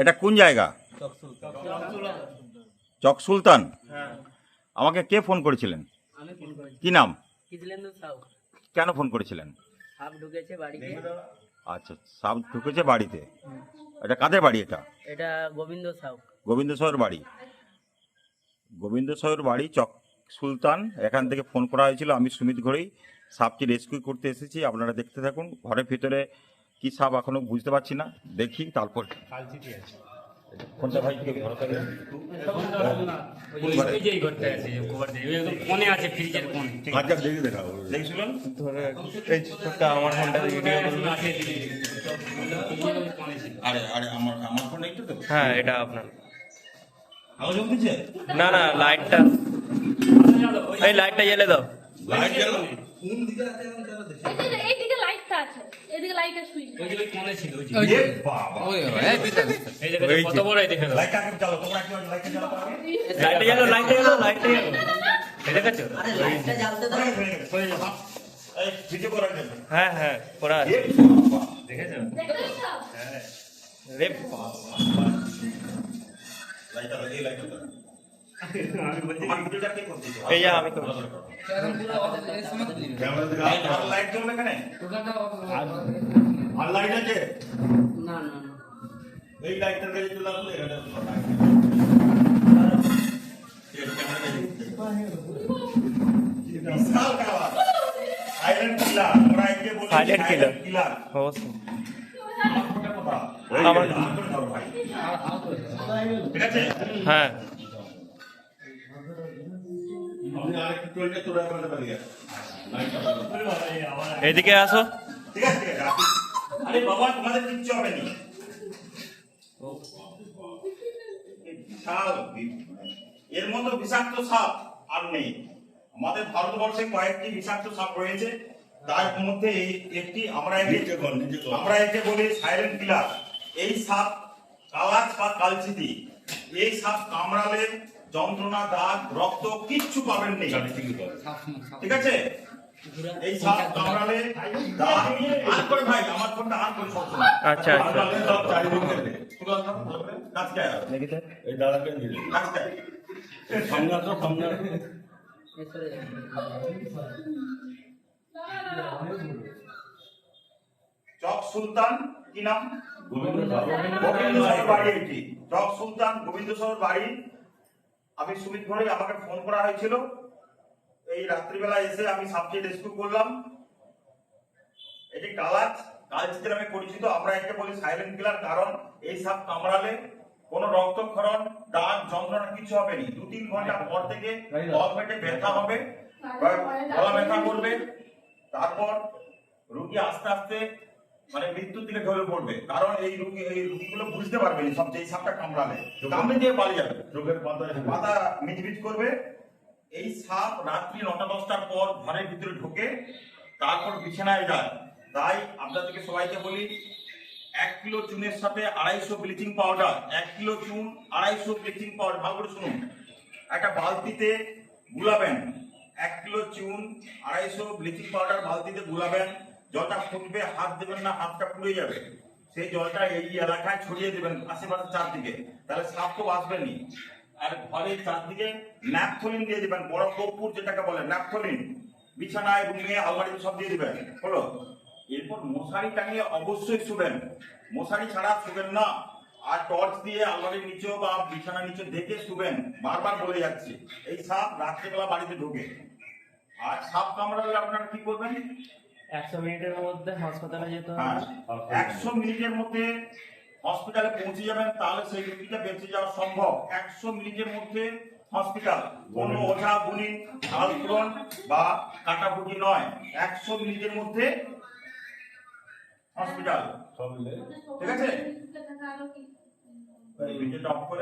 এটা কোন জায়গা? চক সুলতান। আমাকে কে ফোন করেছিলেন? কি নাম? কেন ফোন করেছিলেন? আচ্ছা সাপ ঢুকেছে বাড়িতে। এটা কাদের বাড়ি এটা? এটা গোবিন্দ সাউ গোবিন্দ সাহের বাড়ি। গোবিন্দ সাহের বাড়ি, চক সুলতান। এখান থেকে ফোন করা হয়েছিল, আমি সুমিত ঘরেই সাপটি রেস্কিউ করতে এসেছি, আপনারা দেখতে থাকুন। ঘরের ভিতরে কি সাপ এখনও বুঝতে পারছি না দেখি তারপর। কোনটা ভাই? আমার ফোনটা আরে আরে আমার আমার ফোন তো হ্যাঁ এটা আপনার। না না লাইটটা। এই লাইটটা জ্বেলে দাও। লাইট জ্বালো আছে এদিকে লাইটের সুইচ ওই যে ওই কোণে ছিল ওই যে। এ বাবা। এই দেখো কত বড় এই দেখো লাইটটা আগে চালো তোমরা একটু লাইটটা তো? লাইটটা জ্বালো লাইটটা জ্বালো লাইটটা জ্বালো। এই দেখেছ? হয়ে গেছে, এই, ভিডিও করার জন্য। হ্যাঁ হ্যাঁ করা আছে। দেখেছ? দেখেছ? রে লাইটটা দাও, লাইটটা আমি বলছি ভিডিওটা কে করছে? এই আমি লাইট- আর লাইট জ্বলবে এখানে? আর লাইট আছে? না না না এই লাইটটার কাছে চলে আসলে এখানে লাইট। ঠিক আছে, ক্যামেরা কাছে। বিশাল কালার। Silent এদিকে আসো। ঠিক আছে। আরে বাবা তোমাদের কিচ্ছু হবে না। বিশাল এর মতো বিষাক্ত সাপ আর নেই। আমাদের ভারতবর্ষে কয়েকটি বিষাক্ত সাপ রয়েছে। তার মধ্যে একটি আমরা একে আমরা একে বলি সাইলেন্ট কিলার। এই সাপ কালাচ বা কালচিতি এই সাপ কামড়ালে যন্ত্রণা দাগ রক্ত কিচ্ছু পাবেন নেই ঠিক আছে? এই সাপ কামড়ালে দাগ। আর করে ভাই? আমার ফোনটা আর করে আচ্ছা, আচ্ছা। কাজটা এই দাদাকে দিলে কাজটা সামনে আসো সামনে আসো। এ সরে যাও। চক সুলতান কি নাম? গোবিন্দ গোবিন্দ বাড়ি এটি। চক সুলতান গোবিন্দ সরের বাড়ি আমি সুমিত ঘরে আমাকে ফোন করা হয়েছিল। এই রাত্রিবেলা এসে আমি সাবজেক্ট রেস্কিউ করলাম। এটি কালাচ কালচিতে নামে পরিচিত আমরা একে বলি সাইলেন্ট কিলার কারণ এই সাপ কামড়ালে কোনো রক্তক্ষরণ দাগ যন্ত্রণা কিছু হবে না। দু তিন ঘণ্টা পর থেকে গল পেটে ব্যথা হবে গলা ব্যথা করবে। তারপর রুগী আস্তে আস্তে মানে মৃত্যুর দিকে ঢলে পড়বে। কারণ এই রুগী এই রুগীগুলো বুঝতে পারবে না সব যে সাপটা কামড়ালে কামড়ে দিয়ে পালিয়ে যাবে। চোখের পাতা মাথা মিচমিচ করবে। এই সাপ রাত্রি নটা দশটার পর ঘরের ভিতরে ঢুকে তারপর বিছানায় যায়। তাই আপনাদেরকে সবাইকে বলি এক কিলো চুনের সাথে আড়াইশো ব্লিচিং পাউডার এক কিলো চুন আড়াইশো ব্লিচিং পাউডার। ভালো করে শুনুন। একটা বালতিতে গুলাবেন। এক কিলো চুন আড়াইশো ব্লিচিং পাউডার বালতিতে গুলাবেন। জলটা ফুটবে, হাত দেবেন না, হাতটা পুড়ে যাবে। সেই জলটা এই এলাকায় ছড়িয়ে দেবেন আশেপাশে চারদিকে। তাহলে সাপ তো আসবেনি আর ঘরের চারদিকে ন্যাপথলিন দিয়ে দিবেন, বড় কর্পূর যেটাকে বলে, ন্যাপথলিন। বিছানায়, রুমে, আলমারিতে সব দিয়ে দেবেন। হলো? এরপর মশারি টাঙিয়ে অবশ্যই শুবেন। মশারি ছাড়া শুবেন না। আর টর্চ দিয়ে আলমারির নিচে বা বিছানার নিচে দেখে শুবেন। বারবার বলে যাচ্ছি, এই সাপ রাত্রেবেলা বাড়িতে ঢোকে। আর সাপ কামড়ালে আপনারা কি করবেন? একশো মিনিটের মধ্যে হাসপাতালে যেতে হ্যাঁ, একশো মিনিটের মধ্যে হসপিটালে পৌঁছে যাবেন তাহলে সেই রোগীটা বেঁচে যাওয়া সম্ভব। একশো মিনিটের মধ্যে হসপিটাল। কোনো ওঝা গুনি আলফ্রন বা কাটাকুটি নয়। একশো মিনিটের মধ্যে হসপিটাল। ঠিক আছে? ভিডিওটা অফ কর